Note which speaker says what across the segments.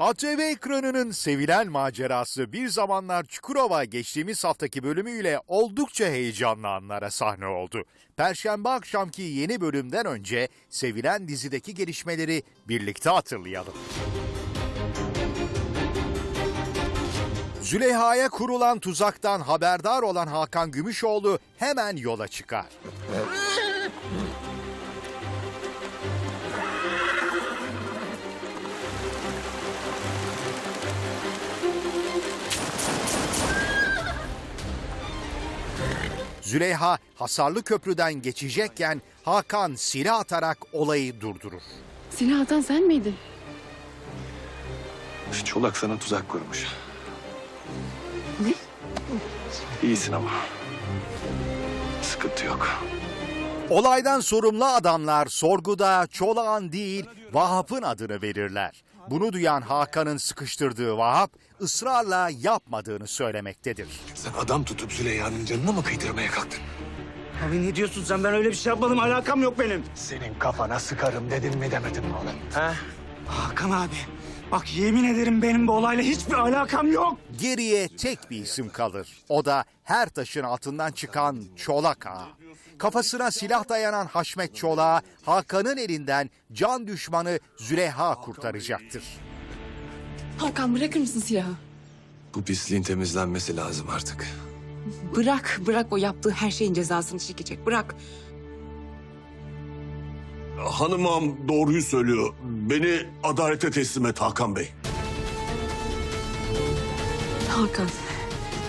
Speaker 1: ATV ekranının sevilen macerası bir zamanlar Çukurova geçtiğimiz haftaki bölümüyle oldukça heyecanlı anlara sahne oldu. Perşembe akşamki yeni bölümden önce sevilen dizideki gelişmeleri birlikte hatırlayalım. Züleyha'ya kurulan tuzaktan haberdar olan Hakan Gümüşoğlu hemen yola çıkar. Züleyha hasarlı köprüden geçecekken Hakan silah atarak olayı durdurur.
Speaker 2: Silah atan sen miydin?
Speaker 3: Çolak sana tuzak kurmuş.
Speaker 2: Ne?
Speaker 3: İyisin ama. Sıkıntı yok.
Speaker 1: Olaydan sorumlu adamlar sorguda Çolak'ın değil Vahap'ın adını verirler. Bunu duyan Hakan'ın sıkıştırdığı Vahap ısrarla yapmadığını söylemektedir.
Speaker 3: Sen adam tutup Züleyha'nın canını mı kıydırmaya kalktın?
Speaker 4: Abi ne diyorsun sen? Ben öyle bir şey yapmadım. Alakam yok benim.
Speaker 3: Senin kafana sıkarım dedin mi demedin mi oğlum?
Speaker 4: He? Hakan abi. Bak yemin ederim benim bu olayla hiçbir alakam yok.
Speaker 1: Geriye tek bir isim kalır. O da her taşın altından çıkan Çolak Ağa. Kafasına silah dayanan Haşmet Çolak'ı Hakan'ın elinden can düşmanı Züleyha kurtaracaktır.
Speaker 2: Hakan bırakır mısın silahı?
Speaker 3: Bu pisliğin temizlenmesi lazım artık.
Speaker 2: Bırak, bırak o yaptığı her şeyin cezasını çekecek. Bırak.
Speaker 5: Hanımam doğruyu söylüyor. Beni adalete teslim et Hakan Bey.
Speaker 2: Hakan.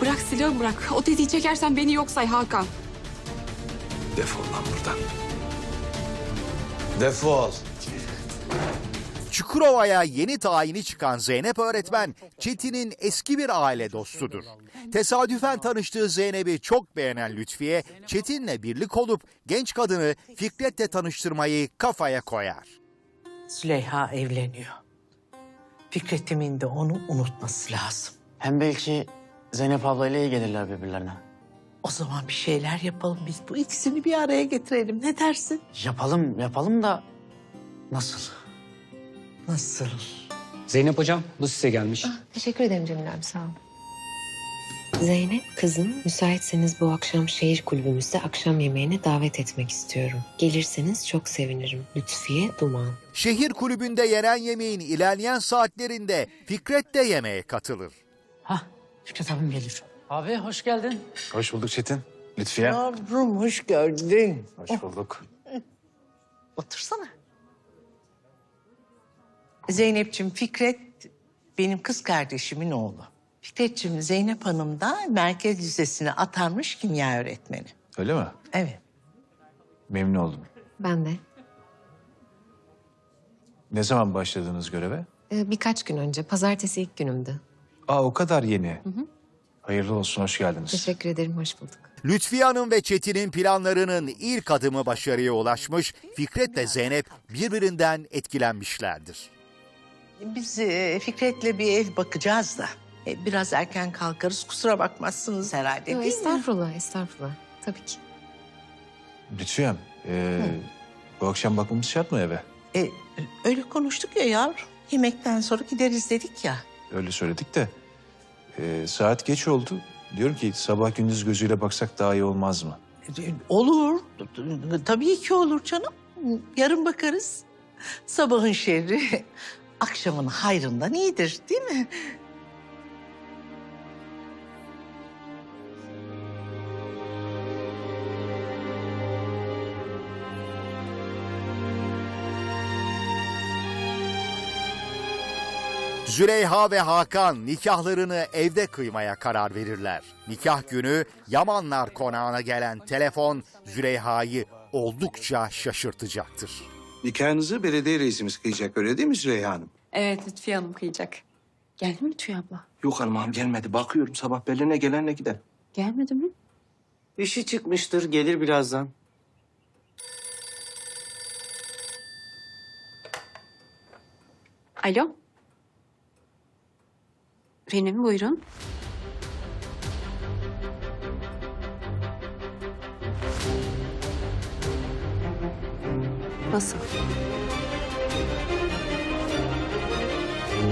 Speaker 2: Bırak silahı bırak. O tetiği çekersen beni yok say Hakan.
Speaker 3: Defol lan buradan.
Speaker 6: Defol.
Speaker 1: Çukurova'ya yeni tayini çıkan Zeynep öğretmen Çetin'in eski bir aile dostudur. Tesadüfen tanıştığı Zeynep'i çok beğenen Lütfiye Çetin'le birlik olup genç kadını Fikret'le tanıştırmayı kafaya koyar.
Speaker 7: Züleyha evleniyor. Fikret'imin de onu unutması lazım.
Speaker 8: Hem belki Zeynep ablayla iyi gelirler birbirlerine.
Speaker 7: O zaman bir şeyler yapalım biz. Bu ikisini bir araya getirelim. Ne dersin?
Speaker 8: Yapalım, yapalım da nasıl?
Speaker 7: Nasıl?
Speaker 9: Zeynep hocam bu size gelmiş.
Speaker 10: Teşekkür ederim Cemil abi sağ ol. Zeynep kızım müsaitseniz bu akşam şehir kulübümüzde akşam yemeğine davet etmek istiyorum. Gelirseniz çok sevinirim. Lütfiye Duman.
Speaker 1: Şehir kulübünde yenen yemeğin ilerleyen saatlerinde Fikret de yemeğe katılır.
Speaker 7: Hah, Fikret abim gelir.
Speaker 8: Abi hoş geldin.
Speaker 3: Hoş bulduk Çetin. Lütfiye.
Speaker 7: Yavrum hoş geldin.
Speaker 3: Hoş bulduk.
Speaker 7: Otursana. Zeynep'ciğim Fikret benim kız kardeşimin oğlu. Fikret'ciğim Zeynep Hanım da Merkez Lisesi'ne atanmış kimya öğretmeni.
Speaker 3: Öyle mi?
Speaker 7: Evet.
Speaker 3: Memnun oldum.
Speaker 10: Ben de.
Speaker 3: Ne zaman başladınız göreve?
Speaker 10: Ee, birkaç gün önce pazartesi ilk günümdü.
Speaker 3: Aa o kadar yeni. Hayırlı olsun, hoş geldiniz.
Speaker 10: Teşekkür ederim hoş bulduk.
Speaker 1: Lütfiye Hanım ve Çetin'in planlarının ilk adımı başarıya ulaşmış, Fikret ve Zeynep birbirinden etkilenmişlerdir.
Speaker 7: Biz e, Fikret'le bir ev bakacağız da. E, biraz erken kalkarız kusura bakmazsınız herhalde değil mi?
Speaker 10: estağfurullah estağfurullah. Tabii ki.
Speaker 3: Lütfiyem, ee, bu akşam bakmamız şart mı eve?
Speaker 7: E, öyle konuştuk ya yavrum. Yemekten sonra gideriz dedik ya.
Speaker 3: Öyle söyledik de. ee, saat geç oldu. Diyorum ki sabah gündüz gözüyle baksak daha iyi olmaz mı?
Speaker 7: E, Olur. Tabii ki olur canım. Yarın bakarız. Sabahın şerri akşamın hayrından iyidir değil mi?
Speaker 1: Züleyha ve Hakan nikahlarını evde kıymaya karar verirler. Nikah günü Yamanlar konağına gelen telefon Züleyha'yı oldukça şaşırtacaktır.
Speaker 6: Nikahınızı belediye reisimiz kıyacak öyle değil mi Züleyha Hanım?
Speaker 2: Evet Lütfiye Hanım kıyacak. Geldi mi Lütfiye abla?
Speaker 6: Yok hanımam gelmedi. Bakıyorum sabah belirine gelenle gider.
Speaker 2: Gelmedi mi?
Speaker 8: İşi çıkmıştır, gelir birazdan.
Speaker 2: Alo. Benim buyurun. Nasıl?